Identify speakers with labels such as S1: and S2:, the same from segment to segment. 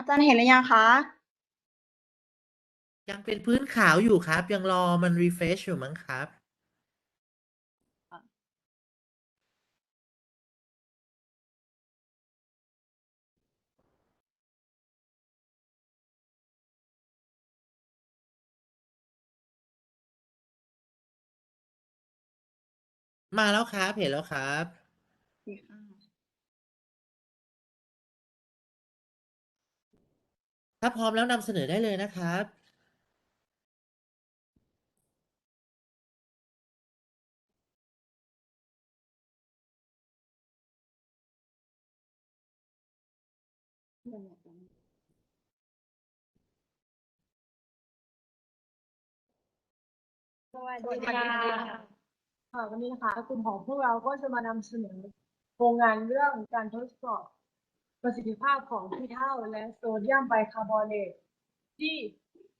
S1: อาจารย์เห็นหรือยังคะ
S2: ยังเป็นพื้นขาวอยู่ครับ ยังรอมัน refresh อยู่มั้งครับ มาแล้วครับ เห็นแล้วครับ ถ้าพร้อมแล้วนำเสนอได้เลยนะครับ
S3: สวัส
S1: สวัส
S3: ดี
S1: ดี
S3: ค่ะ
S1: ค่ะ
S3: ค่ะวันนี้นะคะกลุ่มของพวกเราก็จะมานำเสนอโครงงานเรื่องการทดสอบ ประสิทธิภาพของขี้เถ้าและโซเดียมไบคาร์บอเนตที่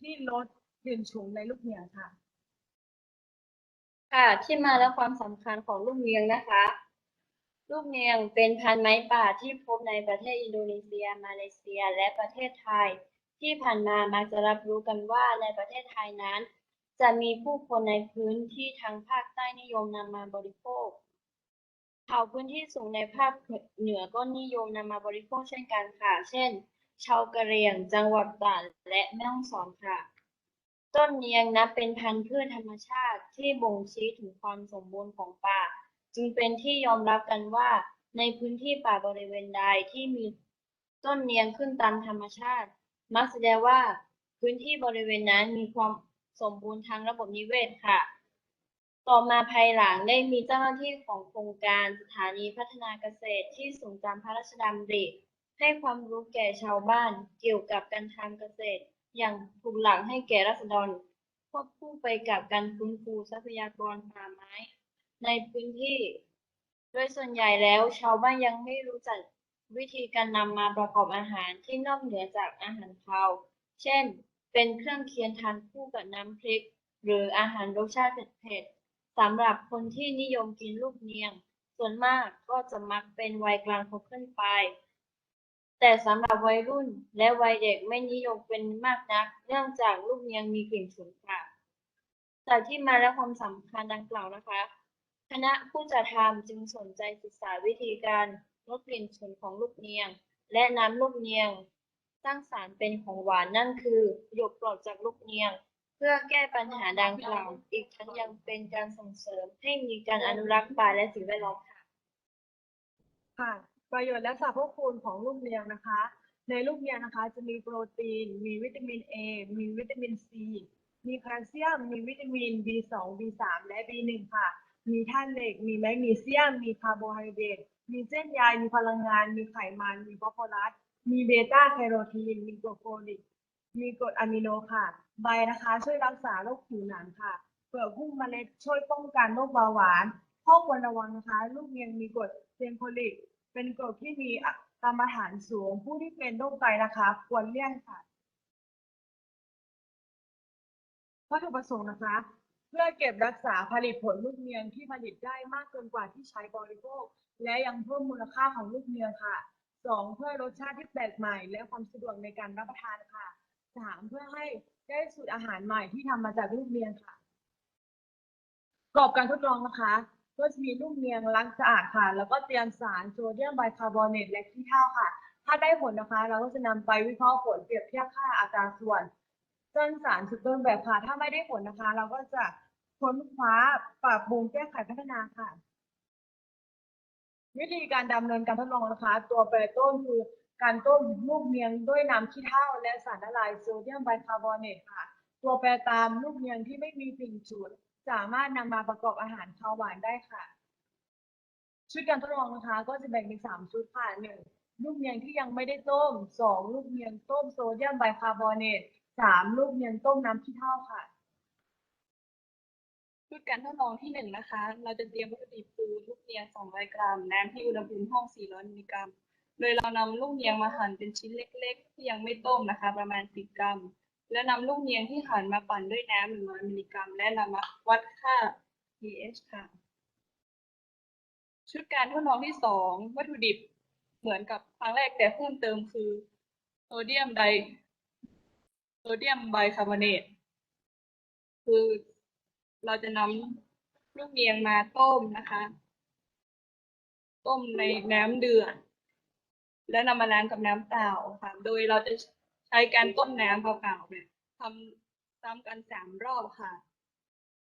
S3: ที่ลดกลิ่นฉุนในลูกเหนียงค่ะ
S4: ค่ะ ที่มาและความสำคัญของลูกเนียงนะคะ ลูกเนียงเป็นพันธุ์ไม้ป่าที่พบในประเทศอินโดนีเซีย มาเลเซีย และประเทศไทย ที่ผ่านมามักจะรับรู้กันว่าในประเทศไทยนั้น จะมีผู้คนในพื้นที่ทางภาคใต้นิยมนำมาบริโภค ชาวพื้นที่สูงในภาคเหนือก็นิยมนำมาบริโภคเช่นกันค่ะ เช่น ชาวกะเหรี่ยง จังหวัดตราดและแม่ฮ่องสอนค่ะ ต้นเนียงนับเป็นพันธุ์พืชธรรมชาติที่บ่งชี้ถึงความสมบูรณ์ของป่า จึงเป็นที่ยอมรับกันว่า ในพื้นที่ป่าบริเวณใดที่มีต้นเนียงขึ้นตามธรรมชาติ มักแสดงว่าพื้นที่บริเวณนั้นมีความสมบูรณ์ทางระบบนิเวศค่ะ ต่อมาภายหลังได้มีเจ้าหน้าที่ของโครงการสถานีพัฒนาเกษตรที่สูงตามพระราชดำริให้ความรู้แก่ชาวบ้านเกี่ยวกับการทำเกษตร อย่างถูกหลักให้แก่ราษฎรควบคู่ไปกับการฟื้นฟูทรัพยากรป่าไม้ ในพื้นที่ โดยส่วนใหญ่แล้วชาวบ้านยังไม่รู้จักวิธีการนำมาประกอบอาหารที่นอกเหนือจากอาหารคาว เช่น เป็นเครื่องเคียงทานคู่กับน้ำพริก หรืออาหารรสชาติเผ็ดๆ สำหรับคนที่นิยมกินลูกเนียง ส่วนมากก็จะมักเป็นวัยกลางคนขึ้นไป แต่สำหรับวัยรุ่นและวัยเด็กไม่นิยมเป็นมากนัก เนื่องจากลูกเนียงมีกลิ่นฉุนค่ะจากที่มาและความสำคัญดังกล่าวนะคะ คณะผู้จัดทำจึงสนใจศึกษาวิธีการลดกลิ่นฉุนของลูกเนียง และน้ำลูกเนียง สร้างสารเป็นของหวานนั่นคือหยกปลอดจากลูกเนียง เพื่อแก้ปัญหาดังกล่าว อีกทั้งยังเป็นการส่งเสริมให้มีการอนุรักษ์ป่าและสิ่งแวดล้อมค่ะ
S3: ค่ะ ประโยชน์และสรรพคุณของลูกเนียงนะคะ ในลูกเนียงนะคะ จะมีโปรตีน มีวิตามิน A มีวิตามิน C มีแคลเซียม มีวิตามิน B2 B3 และ B1 ค่ะ มีธาตุเหล็ก มีแมกนีเซียม มีคาร์โบไฮเดรต มีเส้นใย มีพลังงาน มีไขมัน มีฟอสฟอรัส มีเบต้าแคโรทีน มีโกรโฟลิก มีกรดอะมิโนค่ะ ใบนะคะ ช่วยรักษาโรคผิวหนังค่ะ เปลือกหุ้มเมล็ดช่วยป้องกันโรคเบาหวาน ข้อควรระวังนะคะ ลูกเนียงมีกรดเซนโคลิก เป็นกรดที่มีกรรมฐานสูง ผู้ที่เป็นโรคไตนะคะ ควรเลี่ยงค่ะวัตถุประสงค์นะคะ เพื่อเก็บรักษาผลิตผลลูกเนียงที่ผลิตได้มากเกินกว่าที่ใช้บริโภค และยังเพิ่มมูลค่าของลูกเนียงค่ะสองเพื่อรสชาติที่แปลกใหม่ และความสะดวกในการรับประทานค่ะสามเพื่อให้ ได้สูตรอาหารใหม่ที่ทำมาจากลูกเนียงค่ะปรอบการทดลองนะคะ ก็จะมีลูกเนียงล้างสะอาดค่ะ แล้วก็เตรียมสารโซเดียมไบคาร์บอเนตและขี้เถ้าค่ะ ถ้าได้ผลนะคะ เราก็จะนำไปวิเคราะห์ผลเปรียบเทียบค่าอัตราส่วนจนสารสุดต้นแบบค่ะ ถ้าไม่ได้ผลนะคะ เราก็จะค้นคว้าปรับปรุงแก้ไขพัฒนาค่ะ วิธีการดำเนินการทดลองนะคะ ตัวแปรต้นคือ การต้มลูกเนียงด้วยน้ำขี้เถ้าและสารละลายโซเดียมไบคาร์บอเนตค่ะ ตัวแปรตามลูกเนียงที่ไม่มีกลิ่นฉุนสามารถนำมาประกอบอาหารคาวหวานได้ค่ะ ชุดการทดลองนะคะ ก็จะแบ่งเป็นสามชุดค่ะหนึ่งลูกเนียงที่ยังไม่ได้ต้มสองลูกเนียงต้มโซเดียมไบคาร์บอเนตสามลูกเนียงต้มน้ำขี้เถ้าค่ะ
S5: ชุดการทดลองที่หนึ่งนะคะ เราจะเตรียมวัตถุดิบคือลูกเนียง200 กรัม น้ำที่อุณหภูมิห้อง 400 มิลลิกรัม โดยเรานำลูกเนียงมาหั่นเป็นชิ้นเล็ก ๆ ที่ยังไม่ต้มนะคะ ประมาณ 10 กรัม และนำลูกเนียงที่หั่นมาปั่นด้วยน้ำ100มิลลิกรัม และนำมาวัดค่า pH ค่ะ ชุดการทดลองที่สองวัตถุดิบเหมือนกับครั้งแรกแต่เพิ่มเติมคือโซเดียมไดโซเดียมไบคาร์บอเนตคือเราจะนำลูกเนียงมาต้มนะคะ ต้มในน้ำเดือด แล้วนำมาล้างกับน้ำเปล่าค่ะ โดยเราจะใช้การต้มน้ำเปล่าๆเนี่ยทำซ้ำกันสามรอบค่ะ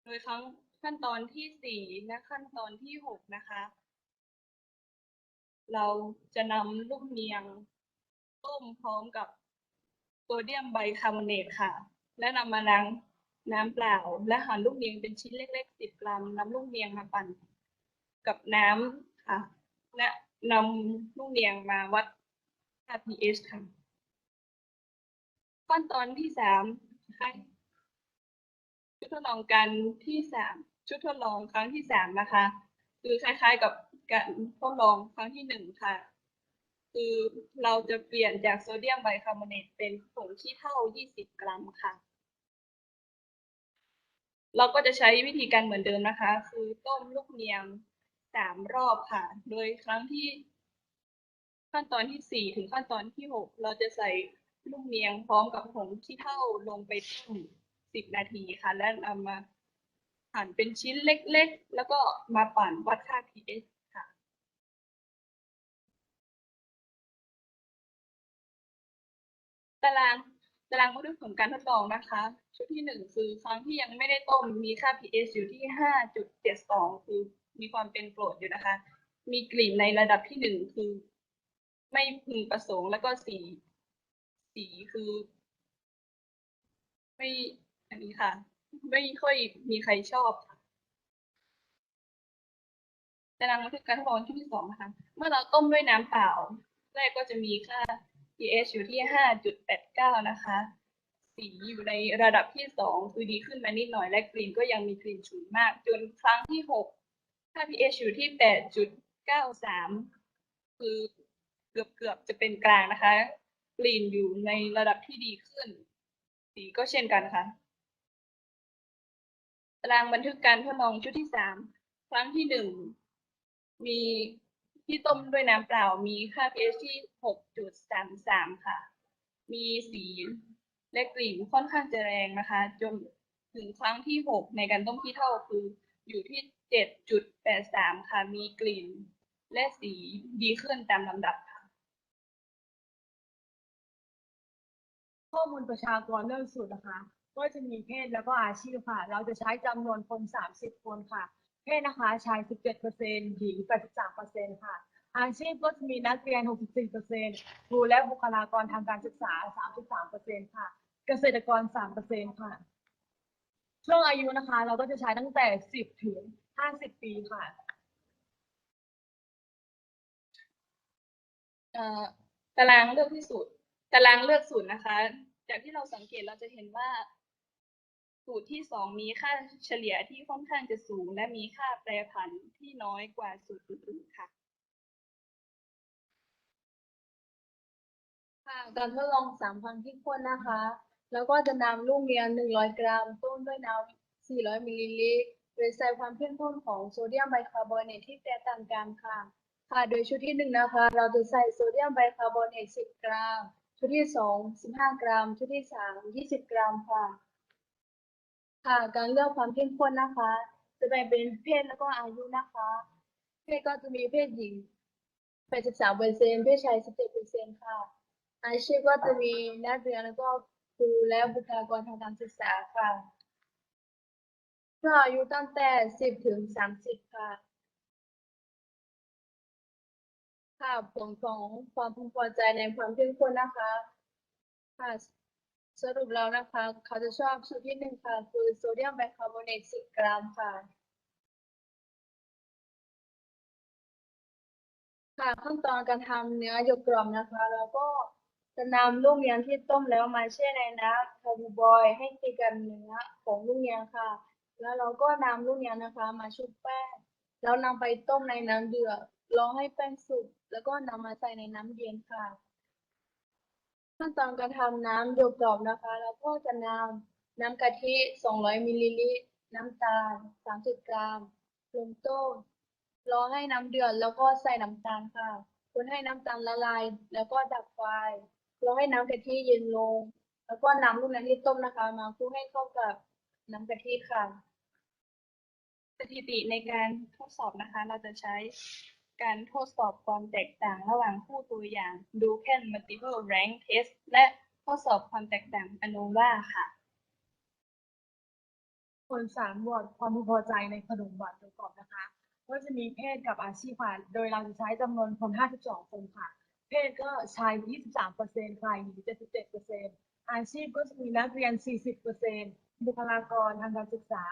S5: โดยครั้งขั้นตอนที่สี่และขั้นตอนที่หกนะคะ เราจะนำลูกเนียงต้มพร้อมกับโซเดียมไบคาร์บอเนตค่ะ และนำมาล้างน้ำเปล่า และหั่นลูกเนียงเป็นชิ้นเล็กๆสิบกรัมนำลูกเนียงมาปั่นกับน้ำค่ะ และนำลูกเนียงมาวัด pH ค่ะ ขั้นตอนที่สามค่ะชุดทดลองการที่สามชุดทดลองครั้งที่สามนะคะ คือคล้ายๆกับการทดลองครั้งที่หนึ่งค่ะ คือเราจะเปลี่ยนจากโซเดียมไบคาร์บอเนตเป็นผงขี้เถ้า 20 กรัมค่ะ เราก็จะใช้วิธีการเหมือนเดิมนะคะ คือต้มลูกเนียงสามรอบค่ะ โดยครั้งที่ ขั้นตอนที่สี่ถึงขั้นตอนที่หกเราจะใส่ลูกเนียงพร้อมกับผงขี้เถ้าลงไปต้มสิบนาทีค่ะ และนำมาหั่นเป็นชิ้นเล็กๆ แล้วก็มาปั่นวัดค่า pH ค่ะ ตารางตารางบันทึกผลการทดลองนะคะ ชุดที่หนึ่งคือครั้งที่ยังไม่ได้ต้มมีค่า pH อยู่ที่ห้าจุดเจ็ดสองคือมีความเป็นกรดอยู่นะคะ มีกลิ่นในระดับที่หนึ่งคือ ไม่พึงประสงค์ แล้วก็สีสีคือ ไม่อันนี้ค่ะ ไม่ค่อยมีใครชอบค่ะตารางบันทึกการทดลองชุดที่สองนะคะ เมื่อเราต้มด้วยน้ำเปล่า แรกก็จะมีค่า pH อยู่ที่ห้าจุดแปดเก้านะคะ สีอยู่ในระดับที่สองคือดีขึ้นมานิดหน่อย และกลิ่นก็ยังมีกลิ่นฉุนมาก จนครั้งที่หกค่า pH อยู่ที่แปดจุดเก้าสามคือ เกือบเกือบจะเป็นกลางนะคะ กลิ่นอยู่ในระดับที่ดีขึ้น สีก็เช่นกันค่ะตารางบันทึกการทดลองชุดที่สามครั้งที่หนึ่งมีที่ต้มด้วยน้ำเปล่า มีค่า pH ที่หกจุดสามสามค่ะ มีสีและกลิ่นค่อนข้างจะแรงนะคะ จนถึงครั้งที่หกในการต้มขี้เถ้าคืออยู่ที่เจ็ดจุดแปดสามค่ะ มีกลิ่นและสีดีขึ้นตามลำดับ
S3: ข้อมูลประชากรเรื่องสูตรนะคะ ก็จะมีเพศแล้วก็อาชีพค่ะ เราจะใช้จำนวนคน 30 คนค่ะ เพศนะคะชาย 17%หญิง 83%ค่ะ อาชีพก็จะมีนักเรียน 64%ครูและบุคลากรทางการศึกษา 33%ค่ะ เกษตรกร 3%ค่ะ ช่วงอายุนะคะ เราก็จะใช้ตั้งแต่ 10 ถึง 50 ปีค่ะ
S5: เออตารางเลือกที่สูตร ตารางเลือกสูตรนะคะ จากที่เราสังเกตเราจะเห็นว่า สูตรที่สองมีค่าเฉลี่ยที่ค่อนข้างจะสูง และมีค่าแปรผันที่น้อยกว่าสูตรอื่นๆค่ะ
S6: ค่ะการทดลองสามครั้งที่ข้นนะคะ แล้วก็จะนำลูกเนียง100 กรัม ต้มด้วยน้ำ400มิลลิลิตรโดยใส่ความเข้มข้นของโซเดียมไบคาร์บอเนตที่แตกต่างกันค่ะ ค่ะ โดยชุดที่หนึ่งนะคะ เราจะใส่โซเดียมไบคาร์บอเนต10 กรัม ชุดที่สอง15กรัม ชุดที่สาม20กรัมค่ะ ค่ะ การเลือกความเข้มข้นนะคะ จะแบ่งเป็นเพศแล้วก็อายุนะคะ เพศก็จะมีเพศหญิง83เปอร์เซ็นต์เพศชาย17เปอร์เซ็นต์ค่ะ อาชีพก็จะมีนักเรียนแล้วก็ครูและบุคลากรทางการศึกษาค่ะช่วงอายุตั้งแต่10ถึง30ค่ะ ค่ะผลของความพึงพอใจในความเข้มข้นนะคะค่ะสรุปแล้วนะคะ เขาจะชอบสูตรที่หนึ่งค่ะ คือโซเดียมไบคาร์บอเนต10กรัมค่ะ ค่ะขั้นตอนการทำเนื้อหยกรอบนะคะ แล้วก็จะนำลูกเนียงที่ต้มแล้วมาแช่ในน้ำคาร์บูบอยให้ติดกับเนื้อของลูกเนียงค่ะ แล้วเราก็นำลูกเนียงนะคะ มาชุบแป้งแล้วนำไปต้มในน้ำเดือด รอให้แป้งสุกแล้วก็นำมาใส่ในน้ำเย็นค่ะ ขั้นตอนการทำน้ำหยกกรอบนะคะ แล้วก็จะนำน้ำกะทิ 200มิลลิลิตร น้ำตาล 30 กรัมลงต้มรอให้น้ำเดือดแล้วก็ใส่น้ำตาลค่ะคนให้น้ำตาลละลาย แล้วก็ดับไฟราให้น้ำกะทิเย็นลง แล้วก็นำลูกนียงที่ต้มนะคะ มาคลุกให้เข้ากับน้ำกะทิค่ะ
S5: สถิติในการทดสอบนะคะ เราจะใช้ การทดสอบความแตกต่างระหว่างคู่ตัวอย่างดูแค่ multiple rank test และทดสอบความแตกต่าง ANOVA ค่ะ
S3: ผลสามบวกความพึงพอใจในขนมหวานประกอบนะคะก็จะมีเพศกับอาชีพค่ะ โดยเราจะใช้จำนวนคน 52 คนค่ะ เพศก็ชาย 23เปอร์เซ็นต์ค่ะหญิง77เปอร์เซ็นต์อาชีพก็จะมีนักเรียน 40เปอร์เซ็นต์บุคลากรทางการศึกษา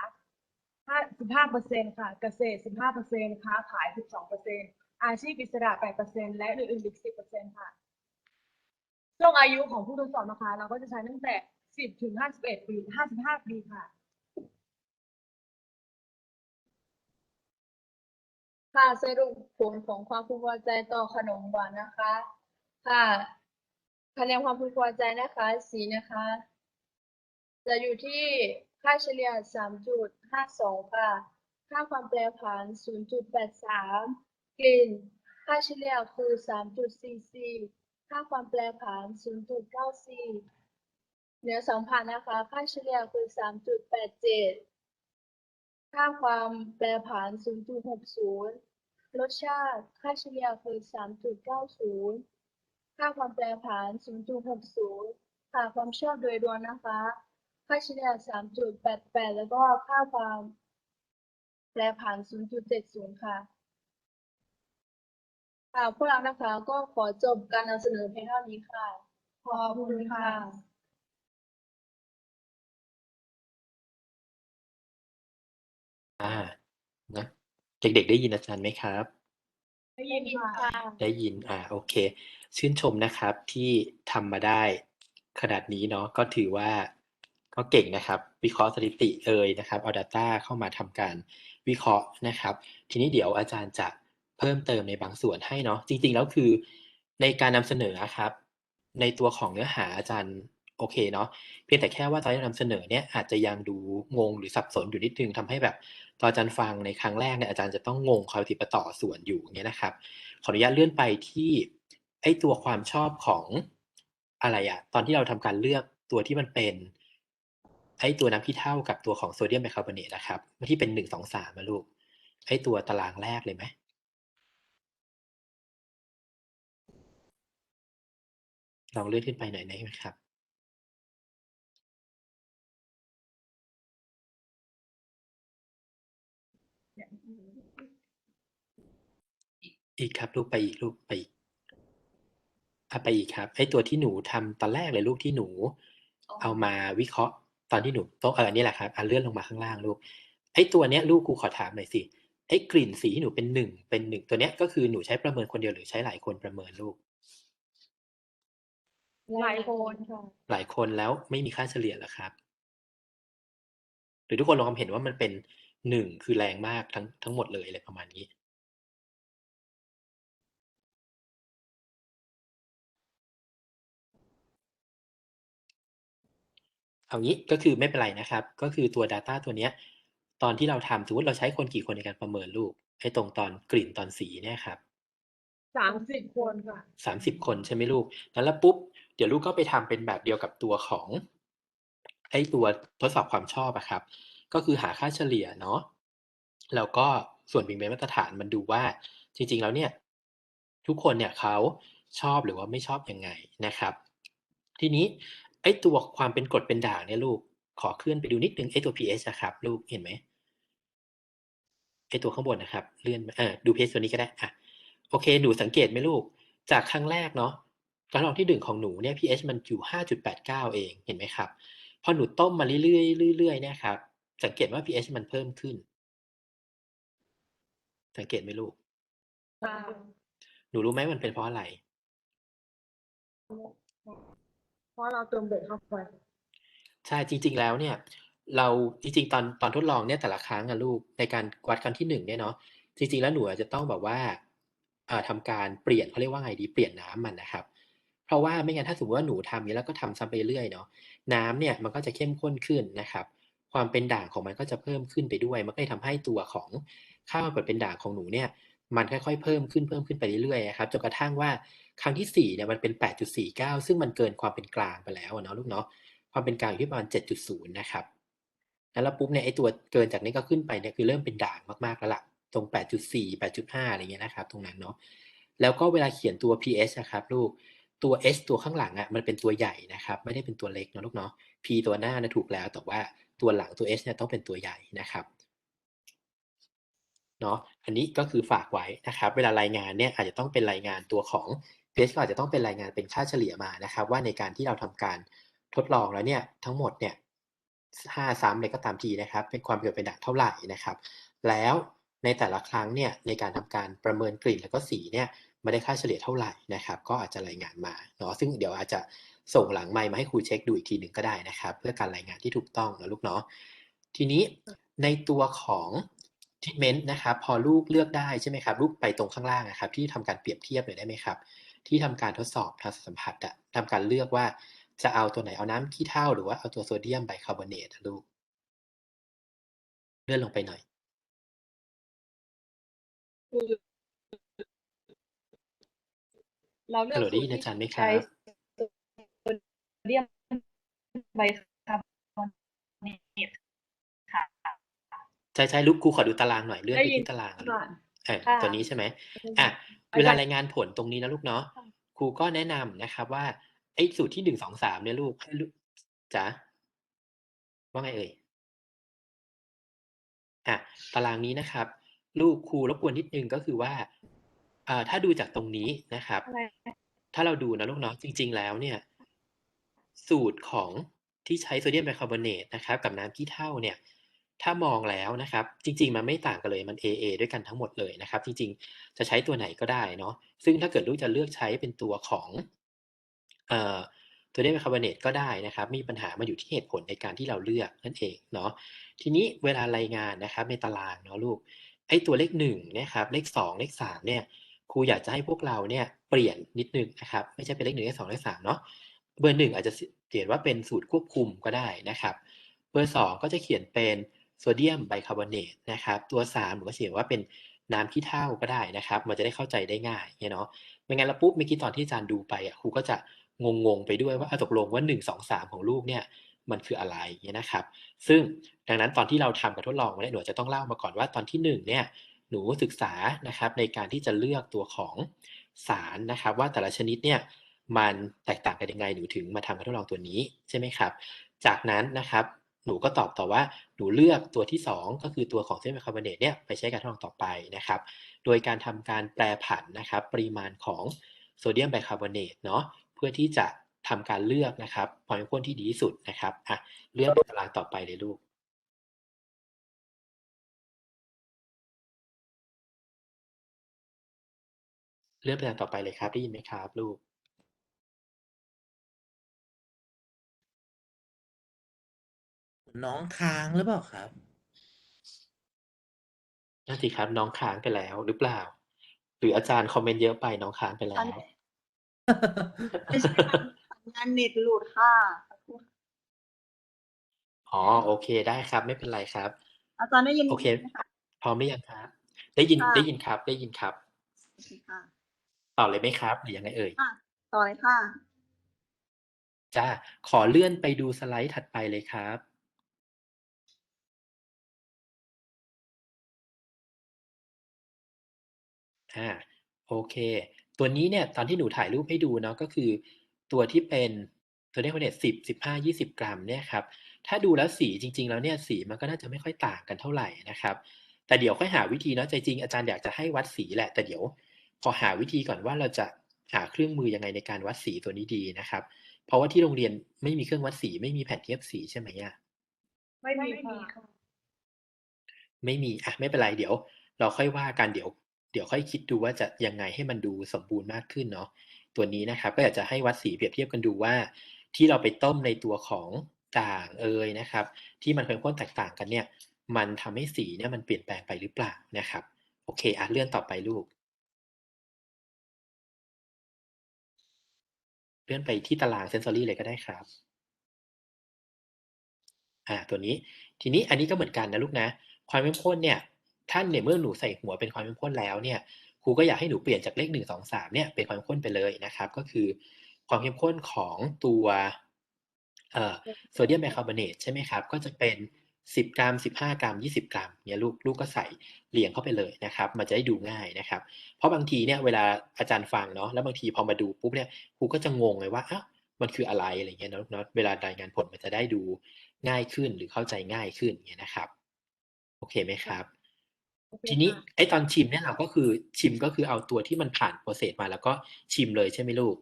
S3: 15เปอร์เซ็นต์ค่ะ เกษตร15เปอร์เซ็นต์ค้าขาย12เปอร์เซ็นต์อาชีพอิสระ8เปอร์เซ็นต์และอื่นๆอีก10เปอร์เซ็นต์ค่ะช่วงอายุของผู้ทดสอบนะคะ เราก็จะใช้ตั้งแต่10ถึง51ปี55ปีค่ะ
S6: ค่ะสรุปผลของความพึงพอใจต่อขนมหวานนะคะ ค่ะคะแนนความพึงพอใจนะคะ สีนะคะ จะอยู่ที่ ค่าเฉลี่ย 3.52 ค่ะ ค่าความแปรผัน 0.83 กลิ่น ค่าเฉลี่ยคือ 3.44 ค่าความแปรผัน 0.94เนื้อสัมผัสนะคะ ค่าเฉลี่ยคือ 3.87 ค่าความแปรผัน 0.60 รสชาติ ค่าเฉลี่ยคือ 3.90 ค่าความแปรผัน 0.60 ค่าความชอบโดยรวมนะคะ ค่าเฉลี่ย3.88 แล้วก็ค่าความแปรผัน 0.70 ค่ะค่ะพวกเรานะคะก็ขอจบการนำเสนอเพียงเท่านี้ค่ะ ขอบคุณค่ะ
S7: อ่านะเด็กๆได้ยินอาจารย์ไหมครับ
S3: ได้ยินค่ะ
S7: ได้ยินอ่าโอเค ชื่นชมนะครับที่ทำมาได้ขนาดนี้เนาะก็ถือว่า ก็เก่งนะครับ วิเคราะห์สถิติเอ่ยนะครับเอา Data เข้ามาทำการวิเคราะห์นะครับ ทีนี้เดี๋ยวอาจารย์จะเพิ่มเติมในบางส่วนให้เนาะจริง ๆ แล้วคือในการนำเสนอครับ ในตัวของเนื้อหาอาจารย์โอเคเนาะเพียงแต่แค่ว่าตอนที่นำเสนอเนี่ยอาจจะยังดูงงหรือสับสนอยู่นิดนึงทำให้แบบตอนอาจารย์ฟังในครั้งแรกเนี่ยอาจารย์จะต้องงงคอยติดต่อส่วนอยู่อย่างเงี้ยนะครับ ขออนุญาตเลื่อนไปที่ไอตัวความชอบของอะไรอะตอนที่เราทำการเลือกตัวที่มันเป็น ไอ้ตัวน้ำขี้เถ้ากับตัวของโซเดียมไบคาร์บอเนตนะครับที่เป็นหนึ่งสองสามนะลูก ไอ้ตัวตารางแรกเลยไหมลองเลื่อนขึ้นไปหน่อยได้ไหมครับ อีกครับลูกไปอีกลูกไปอีกอะไปอีกครับไอ้ตัวที่หนูทำตอนแรกเลยลูกที่หนู เอามาวิเคราะห์ ตอนที่หนูโต๊ะเออนี่แหละครับอะเลื่อนลงมาข้างล่างลูกไอ้ตัวเนี้ยลูกครูขอถามหน่อยสิไอ้กลิ่นสีที่หนูเป็นหนึ่งเป็นหนึ่งตัวเนี้ยก็คือหนูใช้ประเมินคนเดียวหรือใช้หลายคนประเมินลูก
S3: หลายคน
S6: ค่ะ
S7: หลายคนแล้วไม่มีค่าเฉลี่ยเหรอครับ หรือทุกคนลองเห็นว่ามันเป็นหนึ่งคือแรงมากทั้งทั้งหมดเลยอะไรประมาณนี้ เอางี้ก็คือไม่เป็นไรนะครับ ก็คือตัว Data ตัวเนี้ยตอนที่เราทำสมมติเราใช้คนกี่คนในการประเมินลูกไอ้ตรงตอนกลิ่นตอนสีเนี่ยครับ
S3: สามสิบคนค่ะ
S7: สามสิบคนใช่ไหมลูกนั้นแล้วปุ๊บเดี๋ยวลูกก็ไปทำเป็นแบบเดียวกับตัวของไอ้ตัวทดสอบความชอบอะครับ ก็คือหาค่าเฉลี่ยเนาะแล้วก็ส่วนบิงเบนมาตรฐานมันดูว่า จริง ๆ แล้วเนี่ย ทุกคนเนี่ยเขาชอบหรือว่าไม่ชอบยังไงนะครับ ทีนี้ไอ้ตัวความเป็นกรดเป็นด่างเนี่ยลูก ขอเคลื่อนไปดูนิดนึงไอ้ตัว pH นะครับ ลูกเห็นไหมไอ้ตัวข้างบนนะครับ เลื่อนมาเออดู pH ตัวนี้ก็ได้อะโอเค หนูสังเกตไหมลูก จากครั้งแรกเนาะการลองที่หนึ่งของหนูเนี่ย pH มันอยู่ 5.89 เองเห็นไหมครับ พอหนูต้มมาเรื่อยๆเรื่อยๆเนี่ยครับ สังเกตว่า pH มันเพิ่มขึ้น สังเกตไหมลูก
S3: ค่ะ
S7: หนูรู้ไหมมันเป็นเพราะอะไร
S3: เพราะเราเติมเด็กเข้าไป
S7: ใช่จริง ๆ แล้วเนี่ย เราจริงๆ ตอนตอนทดลองเนี่ยแต่ละครั้งอะลูกในการวัดครั้งที่หนึ่งเนี่ยเนาะจริงๆแล้วหนูจะต้องแบบว่าเอ่อทำการเปลี่ยนเขาเรียกว่าไงดีเปลี่ยนน้ำมันนะครับ เพราะว่าไม่งั้นถ้าสมมติว่าหนูทำนี้แล้วก็ทำซ้ำไปเรื่อยเนาะน้ำเนี่ยมันก็จะเข้มข้นขึ้นนะครับ ความเป็นด่างของมันก็จะเพิ่มขึ้นไปด้วย มันก็เลยทำให้ตัวของค่าวามกรดเป็นด่างของหนูเนี่ย มันค่อยๆเพิ่มขึ้นเพิ่มขึ้นไปเรื่อยๆครับจนกระทั่งว่าครั้งที่สี่เนี่ยมันเป็น 8.49 ซึ่งมันเกินความเป็นกลางไปแล้วเนาะลูกเนาะความเป็นกลางอยู่ที่ประมาณ 7.0 นะครับแล้วปุ๊บเนี่ยไอตัวเกินจากนี้ก็ขึ้นไปเนี่ยคือเริ่มเป็นด่างมากๆแล้วล่ะตรง 8.4 8.5 อะไรเงี้ยนะครับ ตรงนั้นเนาะแล้วก็เวลาเขียนตัว pH นะครับลูกตัว h ตัวข้างหลังอะมันเป็นตัวใหญ่นะครับ ไม่ได้เป็นตัวเล็กนะลูกเนาะ p ตัวหน้านะถูกแล้วแต่ว่าตัวหลังตัว h เนี่ยต้องเป็นตัวใหญ่นะครับ เนาะอันนี้ก็คือฝากไว้นะครับ เวลารายงานเนี่ยอาจจะต้องเป็นรายงานตัวของ pH ก็อาจจะต้องเป็นรายงานเป็นค่าเฉลี่ยมานะครับ ว่าในการที่เราทำการทดลองแล้วเนี่ยทั้งหมดเนี่ยห้าซ้ำเลยก็ตามทีนะครับ เป็นความเกี่ยวเป็นด่างเท่าไหร่นะครับ แล้วในแต่ละครั้งเนี่ยในการทำการประเมินกลิ่นแล้วก็สีเนี่ยมาได้ค่าเฉลี่ยเท่าไหร่นะครับ ก็อาจจะรายงานมาเนาะซึ่งเดี๋ยวอาจจะส่งหลังไมค์มาให้ครูเช็คดูอีกทีหนึ่งก็ได้นะครับ เพื่อการรายงานที่ถูกต้องนะลูกเนาะทีนี้ในตัวของ treatment นะครับพอลูกเลือกได้ใช่ไหมครับลูกไปตรงข้างล่างนะครับ ที่ทำการเปรียบเทียบหน่อยได้ไหมครับ ที่ทำการทดสอบทางสัมผัสอะทำการเลือกว่าจะเอาตัวไหนเอาน้ำขี้เถ้าหรือว่าเอาตัวโซเดียมไบคาร์บอเนตอะลูก เลื่อนลงไปหน่อย
S5: คือเราเลือก
S7: ฮัลโหลได้
S5: สูต
S7: ยินอาจารย์ไหมค
S5: ใช้
S7: รับ
S5: โซเดียมไบคาร์บอเนตค่ะ
S7: ใช่ใช่ลูกครูขอดูตารางหน่อยเลื่อน
S5: ได้
S7: ไป
S5: ยิน
S7: ที่ตารางอะลูก
S3: ค่ะ
S7: เออ
S5: ค่ะ
S7: ตัวนี้ใช่ไหมอะ
S5: อา
S7: เวลา
S5: จารย์
S7: รายงานผลตรงนี้นะลูกเนาะ
S5: ค่ะ
S7: ครูก็แนะนำนะครับว่าไอ้สูตรที่หนึ่งสองสามเนี่ยลูกให้ลูกจ๋าว่าไงเอ่ยอะตารางนี้นะครับ ลูกครูรบกวนนิดนึงก็คือว่าเอ่อถ้าดูจากตรงนี้นะครับ
S5: อะไร
S7: ถ้าเราดูนะลูกเนาะจริง ๆ แล้วเนี่ย สูตรของที่ใช้โซเดียมไบคาร์บอเนตนะครับ กับน้ำขี้เถ้าเนี่ย ถ้ามองแล้วนะครับ จริง ๆ มันไม่ต่างกันเลยมัน AA ด้วยกันทั้งหมดเลยนะครับ จริง ๆ จะใช้ตัวไหนก็ได้เนาะซึ่งถ้าเกิดลูกจะเลือกใช้เป็นตัวของเอ่อโซเดียมไบคาร์บอเนตก็ได้นะครับ มีปัญหามาอยู่ที่เหตุผลในการที่เราเลือกนั่นเองเนาะทีนี้เวลารายงานนะครับในตารางเนาะลูกไอ้ตัวเลขหนึ่งนะครับเลขสองเลขสามเนี่ยครูอยากจะให้พวกเราเนี่ยเปลี่ยนนิดนึงนะครับ ไม่ใช่เป็นเลขหนึ่งเลขสองเลขสามเนาะเบอร์หนึ่งอาจจะเขียนว่าเป็นสูตรควบคุมก็ได้นะครับ เบอร์สองก็จะเขียนเป็น โซเดียมไบคาร์บอเนตนะครับตัวสามหรือว่าเขียนว่าเป็นน้ำขี้เถ้าก็ได้นะครับ มันจะได้เข้าใจได้ง่ายเนาะไม่งั้นแล้วปุ๊บเมื่อกี้ตอนที่อาจารย์ดูไปอะครูก็จะงงๆไปด้วยว่าตกลงว่าหนึ่งสองสามของลูกเนี่ยมันคืออะไรเนี่ยนะครับ ซึ่งดังนั้นตอนที่เราทำการทดลองเนี่ยหนูจะต้องเล่ามาก่อนว่าตอนที่หนึ่งเนี่ยหนูศึกษานะครับในการที่จะเลือกตัวของสารนะครับ ว่าแต่ละชนิดเนี่ยมันแตกต่างกันยังไงหนูถึงมาทำการทดลองตัวนี้ใช่ไหมครับ จากนั้นนะครับ หนูก็ตอบต่อว่าหนูเลือกตัวที่ 2 ก็คือตัวของเส้นไบคาร์บอเนตเนี่ยไปใช้การทดลองต่อไปนะครับ โดยการทำการแปรผันนะครับปริมาณของโซเดียมไบคาร์บอเนตเนาะเพื่อที่จะทำการเลือกนะครับพอยพ่นที่ดีที่สุดนะครับอะเลือนไปตารางต่อไปเลยลูกเลือนไปตารางต่อไปเลยครับได้ยินไหมครับลูก
S2: น้องค้างหรือเปล่าครับ
S7: นั่นสิครับน้องค้างไปแล้วหรือเปล่า หรืออาจารย์คอมเมนต์เยอะไปน้องค้างไปแล้ว
S1: ไม่ใช่ค่ะสัญญาณเน็ตหลุดค่ะ
S7: อ๋อโอเคได้ครับ ไม่เป็นไรครับ
S1: อาจารย์ได้ยิน
S7: โอเค
S1: ไหมคะ
S7: พร้อมหรือยังครับ ได้ยิน
S1: ค่ะ
S7: ได้ยินครับ ได้ยินครับ
S1: โอเคค่ะ
S7: ต่อเลยไหมครับหรือยังไงเอ่ย
S1: ค่ะต่อเลยค่ะ
S7: จ้าขอเลื่อนไปดูสไลด์ถัดไปเลยครับ อ่าโอเค ตัวนี้เนี่ยตอนที่หนูถ่ายรูปให้ดูเนาะก็คือ ตัวที่เป็นตัวนี้เขาเนี่ยสิบสิบห้ายี่สิบกรัมเนี่ยครับถ้าดูแล้วสีจริง ๆ แล้วเนี่ยสีมันก็น่าจะไม่ค่อยต่างกันเท่าไหร่นะครับ แต่เดี๋ยวค่อยหาวิธีเนาะใจจริงอาจารย์อยากจะให้วัดสีแหละ แต่เดี๋ยวขอหาวิธีก่อนว่าเราจะหาเครื่องมือยังไงในการวัดสีตัวนี้ดีนะครับ เพราะว่าที่โรงเรียนไม่มีเครื่องวัดสี ไม่มีแผ่นเทียบสีใช่ไหมอะ
S3: ไม่มี
S5: ไม่มี
S3: ค่ะ
S5: ค่ะ
S7: ไม่มีอะไม่เป็นไรเดี๋ยว เราค่อยว่ากันเดี๋ยว เดี๋ยวค่อยคิดดูว่าจะยังไงให้มันดูสมบูรณ์มากขึ้นเนาะตัวนี้นะครับก็อยากจะให้วัดสีเปรียบเทียบกันดูว่า ที่เราไปต้มในตัวของด่างเอยนะครับ ที่มันเป็นข้นแตกต่างกันเนี่ย มันทำให้สีเนี่ยมันเปลี่ยนแปลงไปหรือเปล่านะครับ โอเคอะเลื่อนต่อไปลูก เลื่อนไปที่ตารางเซนซอรี่เลยก็ได้ครับอ่าตัวนี้ทีนี้อันนี้ก็เหมือนกันนะลูกนะ ความเข้มข้นเนี่ย ท่านเนี่ยเมื่อหนูใส่หัวเป็นความเข้มข้นแล้วเนี่ยครูก็อยากให้หนูเปลี่ยนจากเลขหนึ่งสองสามเนี่ยเป็นความเข้มข้นไปเลยนะครับ ก็คือความเข้มข้นของตัวโซเดียมไบคาร์บอเนตใช่ไหมครับ ก็จะเป็นสิบกรัมสิบห้ากรัมยี่สิบกรัมเนี่ยลูกลูกก็ใส่เรียงเข้าไปเลยนะครับ มันจะได้ดูง่ายนะครับ เพราะบางทีเนี่ยเวลาอาจารย์ฟังเนาะแล้วบางทีพอมาดูปุ๊บเนี่ยครูก็จะงงเลยว่าอ้าวมันคืออะไรอะไรเงี้ยเนาะเนาะเวลารายงานผลมันจะได้ดูง่ายขึ้นหรือเข้าใจง่ายขึ้นเงี้ยนะครับ โอเคไหมครับ
S3: โอเค
S7: ทีนี้
S3: ค่ะ
S7: ไอ้ตอนชิมเนี่ยเราก็คือชิมก็คือเอาตัวที่มันผ่านโปรเซสมาแล้วก็ชิมเลยใช่ไหมลูก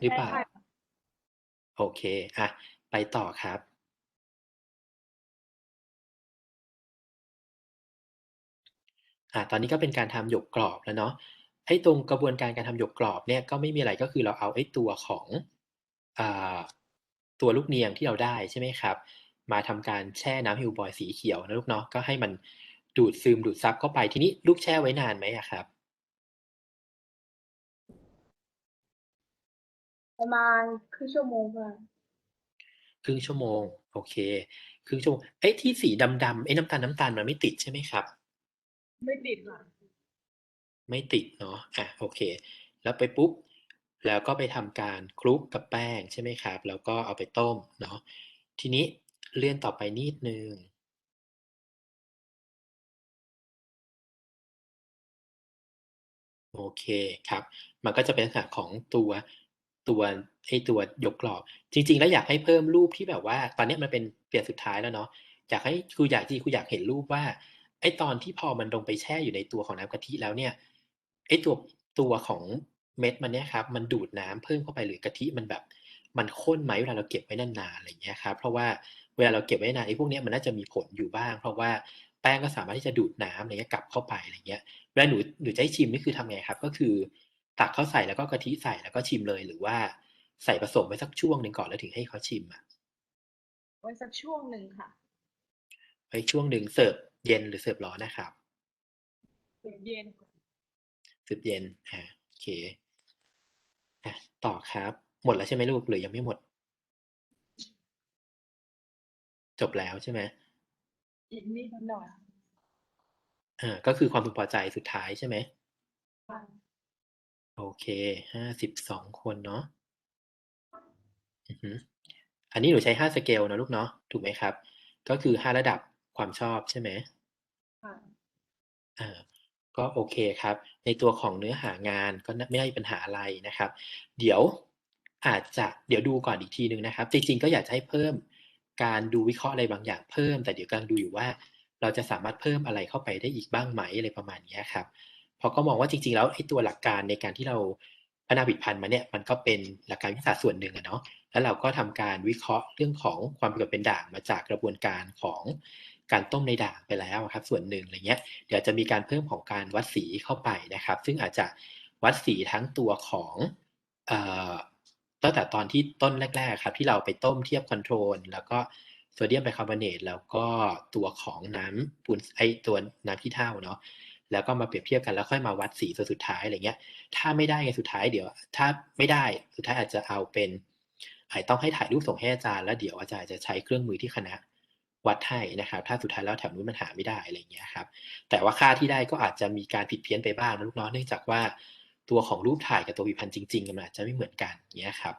S7: หรือเปล่า
S3: ใช่ค่ะ
S7: โอเคอะไปต่อครับ อะตอนนี้ก็เป็นการทำหยกกรอบแล้วเนาะไอ้ตรงกระบวนการการทำหยกกรอบเนี่ยก็ไม่มีอะไรก็คือเราเอาไอ้ตัวของอ่าตัวลูกเนียงที่เราได้ใช่ไหมครับ มาทำการแช่น้ำฮิวบอยสีเขียวนะลูกเนาะก็ให้มันดูดซึมดูดซับเข้าไปทีนี้ลูกแช่ไว้นานไหมอะครับ
S6: ประมาณครึ่งชั่วโมงค่ะ
S7: ครึ่งชั่วโมง โอเค ครึ่งชั่วโมงไอ้ที่สีดำๆไอ้น้ำตาลน้ำตาลมันไม่ติดใช่ไหมครับ
S3: ไม่ติดค่ะ
S7: ไม่ติดเนาะอะโอเค แล้วไปปุ๊บแล้วก็ไปทำการคลุกกับแป้งใช่ไหมครับ แล้วก็เอาไปต้มเนาะทีนี้ เลื่อนต่อไปนิดนึงโอเคครับ มันก็จะเป็นลักษณะของตัว ตัวไอ้ตัวยกกรอบ จริง ๆ แล้วอยากให้เพิ่มรูปที่แบบว่า ตอนนี้มันเป็นเปลี่ยนสุดท้ายแล้วเนาะ อยากให้ครูอยากที่ครูอยากเห็นรูปว่า ไอ้ตอนที่พอมันลงไปแช่อยู่ในตัวของน้ำกะทิแล้วเนี่ย ไอ้ตัว ตัวของเม็ดมันเนี่ยครับ มันดูดน้ำเพิ่มเข้าไปหรือกะทิมันแบบ มันข้นไหมเวลาเราเก็บไว้นานๆ อะไรอย่างเงี้ยครับ เพราะว่า เวลาเราเก็บไว้นานไอ้พวกเนี้ยมันน่าจะมีผลอยู่บ้าง เพราะว่าแป้งก็สามารถที่จะดูดน้ำอะไรเงี้ยกลับเข้าไปอะไรเงี้ยเวลาหนูหนูจะให้ชิมนี่คือทำไงครับ ก็คือตักเข้าใส่แล้วก็กะทิใส่แล้วก็ชิมเลยหรือว่าใส่ผสมไว้สักช่วงหนึ่งก่อนแล้วถึงให้เขาชิมอะ
S3: ไว้สักช่วงหนึ่งค่ะ
S7: ไว้ช่วงหนึ่งเสิร์ฟเย็นหรือเสิร์ฟร้อนนะครับ
S3: เย็นค่ะ
S7: เสิร์ฟเย็นอ่าโอเคอะต่อครับ หมดแล้วใช่ไหมลูกหรือยังไม่หมด จบแล้วใช่ไหม
S3: อีกนิดหน่อย
S7: อ่าก็คือความพึงพอใจสุดท้ายใช่ไหม
S3: ค่ะ
S7: โอเคห้าสิบสองคนเนาะอือฮึอันนี้หนูใช้ห้าสเกลนะลูกเนาะถูกไหมครับ ก็คือห้าระดับความชอบใช่ไหม
S3: ค่ะ
S7: อ่าก็โอเคครับ ในตัวของเนื้อหางานก็ไม่ได้มีปัญหาอะไรนะครับ เดี๋ยวอาจจะเดี๋ยวดูก่อนอีกทีหนึ่งนะครับ จริงๆก็อยากจะให้เพิ่ม การดูวิเคราะห์อะไรบางอย่างเพิ่ม แต่เดี๋ยวกำลังดูอยู่ว่า เราจะสามารถเพิ่มอะไรเข้าไปได้อีกบ้างไหมอะไรประมาณนี้ครับเพราะก็มองว่าจริงๆแล้วไอ้ตัวหลักการในการที่เราพัฒนาผลิตภัณฑ์มาเนี่ยมันก็เป็นหลักการวิทยาศาสตร์ส่วนหนึ่งอะเนาะแล้วเราก็ทำการวิเคราะห์เรื่องของความเป็นกรดเป็นด่างมาจากกระบวนการของการต้มในด่างไปแล้วครับ ส่วนหนึ่งอะไรเงี้ยเดี๋ยวจะมีการเพิ่มของการวัดสีเข้าไปนะครับ ซึ่งอาจจะวัดสีทั้งตัวของ ตั้งแต่ตอนที่ต้นแรก ๆ ครับ ที่เราไปต้มเทียบคอนโทรล แล้วก็โซเดียมไบคาร์บอเนตแล้วก็ตัวของน้ำปูนไอตัวน้ำขี้เถ้าเนาะแล้วก็มาเปรียบเทียบกันแล้วค่อยมาวัดสีตัวสุดท้ายอะไรเงี้ย ถ้าไม่ได้ไงสุดท้ายเดี๋ยว ถ้าไม่ได้สุดท้ายอาจจะเอาเป็นอาจต้องให้ถ่ายรูปส่งให้อาจารย์แล้วเดี๋ยวอาจารย์จะใช้เครื่องมือที่คณะวัดให้นะครับ ถ้าสุดท้ายแล้วแถวนู้นมันหาไม่ได้อะไรเงี้ยครับ แต่ว่าค่าที่ได้ก็อาจจะมีการผิดเพี้ยนไปบ้างนะลูกน้องเนื่องจากว่า ตัวของรูปถ่ายกับตัวผลิตภัณฑ์จริงๆมันอาจจะไม่เหมือนกันเงี้ยครับ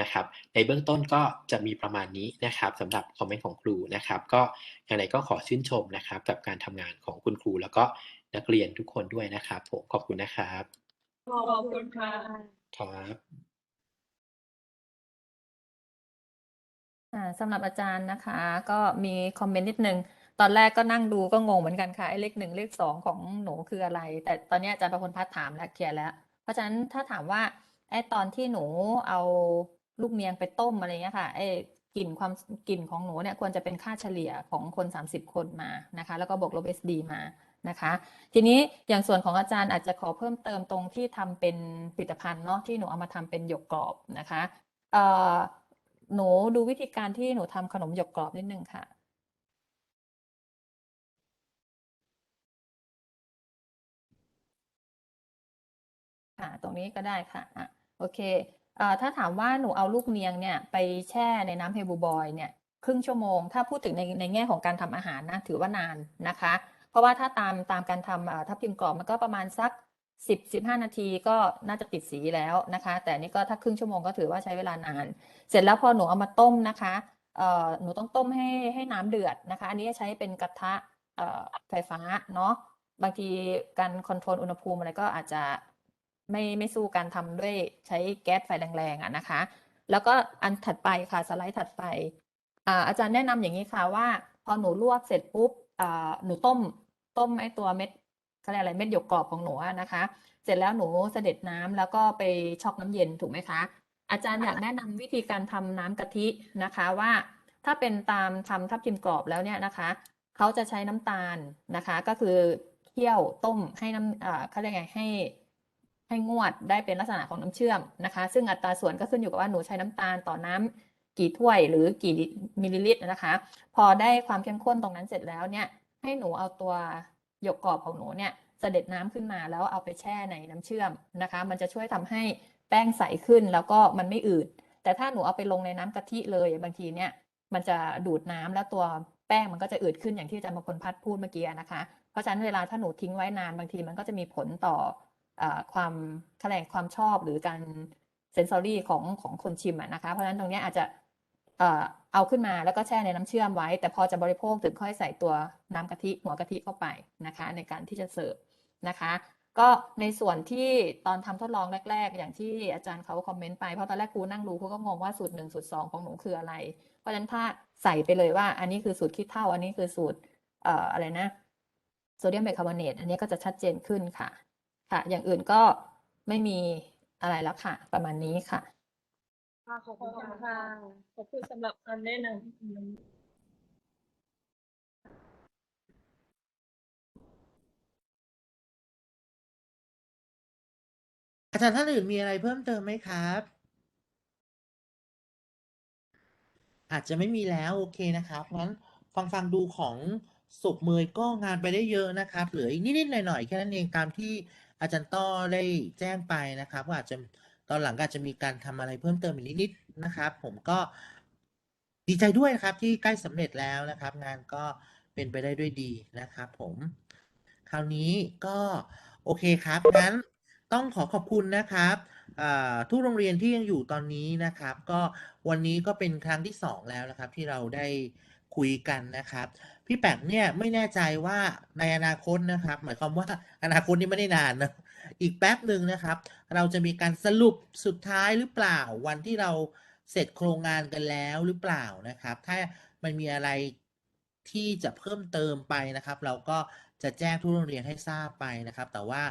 S7: นะครับในเบื้องต้นก็จะมีประมาณนี้นะครับสำหรับคอมเมนต์ของครูนะครับ ก็อย่างไรก็ขอชื่นชมนะครับ กับการทำงานของคุณครู แล้วก็นักเรียนทุกคนด้วยนะครับผมขอบคุณนะครับ
S3: ขอบคุณค่ะ
S7: ครับ
S8: อ่าสำหรับอาจารย์นะคะ ก็มีคอมเมนต์นิดนึง ตอนแรกก็นั่งดูก็งงเหมือนกันค่ะไอ้เลขหนึ่งเลขสองของหนูคืออะไร แต่ตอนนี้อาจารย์ประพลพัฒน์ถามแล้วเคลียร์แล้ว เพราะฉะนั้นถ้าถามว่าไอ้ตอนที่หนูเอาลูกเนียงไปต้มอะไรเงี้ยค่ะไอ้กลิ่นความกลิ่นของหนูเนี่ยควรจะเป็นค่าเฉลี่ยของคนสามสิบคนมานะคะ แล้วก็บวกลบ SD มานะคะ ทีนี้อย่างส่วนของอาจารย์อาจจะขอเพิ่มเติมตรงที่ทำเป็นผลิตภัณฑ์เนาะที่หนูเอามาทำเป็นหยกกรอบนะคะหนูดูวิธีการที่หนูทำขนมหยกกรอบนิดนึงค่ะ ค่ะตรงนี้ก็ได้ค่ะอะโอเคอ่อถ้าถามว่าหนูเอาลูกเนียงเนี่ยไปแช่ในน้ำเฮบูบอยเนี่ยครึ่งชั่วโมง ถ้าพูดถึงในในแง่ของการทำอาหารนะถือว่านานนะคะ เพราะว่าถ้าตามตามการทำเอ่อทับทิมกรอบมันก็ประมาณสักสิบสิบห้านาทีก็น่าจะติดสีแล้วนะคะ แต่นี่ก็ถ้าครึ่งชั่วโมงก็ถือว่าใช้เวลานาน เสร็จแล้วพอหนูเอามาต้มนะคะหนูต้องต้มให้ให้น้ำเดือดนะคะ อันนี้ใช้เป็นกระทะไฟฟ้าเนาะบางทีการคอนโทรลอุณหภูมิอะไรก็อาจจะ ไม่ไม่สู้การทำด้วยใช้แก๊สไฟแรงๆอะนะคะ แล้วก็อันถัดไปค่ะสไลด์ถัดไปอ่าอาจารย์แนะนำอย่างนี้ค่ะว่า พอหนูลวกเสร็จปุ๊บอ่าหนูต้มต้มไอ้ตัวเม็ดเขาเรียกอะไรเม็ดหยกกรอบของหนูนะคะ เสร็จแล้วหนูเสด็จน้ำแล้วก็ไปช็อกน้ำเย็นถูกไหมคะ อาจารย์อยากแนะนำวิธีการทำน้ำกะทินะคะว่า ถ้าเป็นตามทำทับทิมกรอบแล้วเนี่ยนะคะเขาจะใช้น้ำตาลนะคะ ก็คือเคี่ยวต้มให้น้ำอ่าเขาเรียกไงให้ ให้งวดได้เป็นลักษณะของน้ำเชื่อมนะคะ ซึ่งอัตราส่วนก็ขึ้นอยู่กับว่าหนูใช้น้ำตาลต่อน้ำกี่ถ้วยหรือกี่มิลลิลิตรนะคะ พอได้ความเข้มข้นตรงนั้นเสร็จแล้วเนี่ย ให้หนูเอาตัวหยกกรอบของหนูเนี่ยเสด็จน้ำขึ้นมาแล้วเอาไปแช่ในน้ำเชื่อมนะคะ มันจะช่วยทำให้แป้งใสขึ้นแล้วก็มันไม่อืด แต่ถ้าหนูเอาไปลงในน้ำกะทิเลยบางทีเนี่ยมันจะดูดน้ำแล้วตัวแป้งมันก็จะอืดขึ้นอย่างที่อาจารย์มงคลพัฒน์พูดเมื่อกี้นะคะ เพราะฉะนั้นเวลาถ้าหนูทิ้งไว้นานบางทีมันก็จะมีผลต่อเอ่อ ความคะแนนความชอบหรือการเซนซอรี่ของของคนชิมนะคะ เพราะฉะนั้นตรงนี้อาจจะเอาขึ้นมาแล้วก็แช่ในน้ำเชื่อมไว้ แต่พอจะบริโภคถึงค่อยใส่ตัวน้ำกะทิหัวกะทิเข้าไปนะคะ ในการที่จะเสิร์ฟนะคะ ก็ในส่วนที่ตอนทำทดลองแรก ๆ อย่างที่อาจารย์เขาคอมเมนต์ไปเพราะตอนแรกครูนั่งดูครูก็งงว่าสูตรหนึ่งสูตรสองของหนูคืออะไร เพราะฉะนั้นถ้าใส่ไปเลยว่า อันนี้คือสูตรขี้เถ้าอันนี้คือสูตรอออะไรนะโซเดียมไบคาร์บอเนตอันนี้ก็จะชัดเจนขึ้นค่ะ ค่ะ อย่างอื่นก็ไม่มีอะไรแล้วค่ะ ประมาณนี้ค่ะ
S3: ค่ะขอบ
S5: ข
S3: คุ
S5: อบ
S3: ณ
S5: คุณ
S3: ค่ะ
S5: ค่ะขอบคุณสำหรับคำแนะนำ
S2: อาจารย์ท่านอื่นมีอะไรเพิ่มเติมไหมครับ อาจจะไม่มีแล้วโอเคนะครับงั้นฟังฟังดูของศพเมยก็งานไปได้เยอะนะครับ เหลืออีกนิดๆหน่อยๆแค่นั้นเองตามที่ อาจารย์ต้อได้แจ้งไปนะครับว่าอาจจะตอนหลังอาจจะมีการทำอะไรเพิ่มเติมอีกนิดๆนะครับ ผมก็ดีใจด้วยนะครับที่ใกล้สำเร็จแล้วนะครับ งานก็เป็นไปได้ด้วยดีนะครับ ผม คราวนี้ก็โอเคครับงั้นต้องขอขอบคุณนะครับทุกโรงเรียนที่ยังอยู่ตอนนี้นะครับ ก็วันนี้ก็เป็นครั้งที่สองแล้วนะครับ ที่เราได้ คุยกันนะครับ พี่แปกเนี่ยไม่แน่ใจว่าในอนาคตนะครับ หมายความว่าอนาคตนี้ไม่ได้นานนะอีกแป๊บหนึ่งนะครับ เราจะมีการสรุปสุดท้ายหรือเปล่าวันที่เราเสร็จโครงงานกันแล้วหรือเปล่านะครับ ถ้ามันมีอะไรที่จะเพิ่มเติมไปนะครับ เราก็จะแจ้งทุกโรงเรียนให้ทราบไปนะครับ แต่ว่า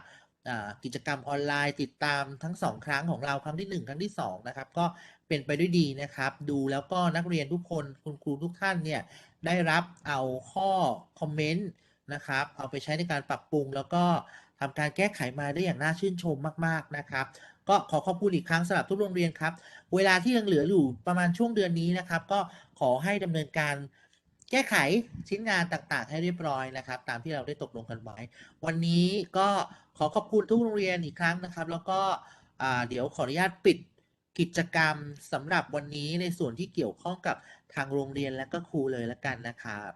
S2: อ่ากิจกรรมออนไลน์ติดตามทั้งสองครั้งของเราครั้งที่หนึ่งครั้งที่สองนะครับก็ เป็นไปด้วยดีนะครับ ดูแล้วก็นักเรียนทุกคนคุณครูทุกท่านเนี่ยได้รับเอาข้อคอมเมนต์นะครับเอาไปใช้ในการปรับปรุง แล้วก็ทำการแก้ไขมาได้อย่างน่าชื่นชมมากๆนะครับ ก็ขอขอบคุณอีกครั้งสำหรับทุกโรงเรียนครับ เวลาที่ยังเหลืออยู่ประมาณช่วงเดือนนี้นะครับ ก็ขอให้ดำเนินการแก้ไขชิ้นงานต่างๆ ให้เรียบร้อยนะครับ ตามที่เราได้ตกลงกันไว้ วันนี้ก็ขอขอบคุณทุกโรงเรียนอีกครั้งนะครับ แล้วก็เดี๋ยวขออนุญาตปิด กิจกรรมสำหรับวันนี้ในส่วนที่เกี่ยวข้องกับทางโรงเรียนและก็ครูเลยละกันนะครับ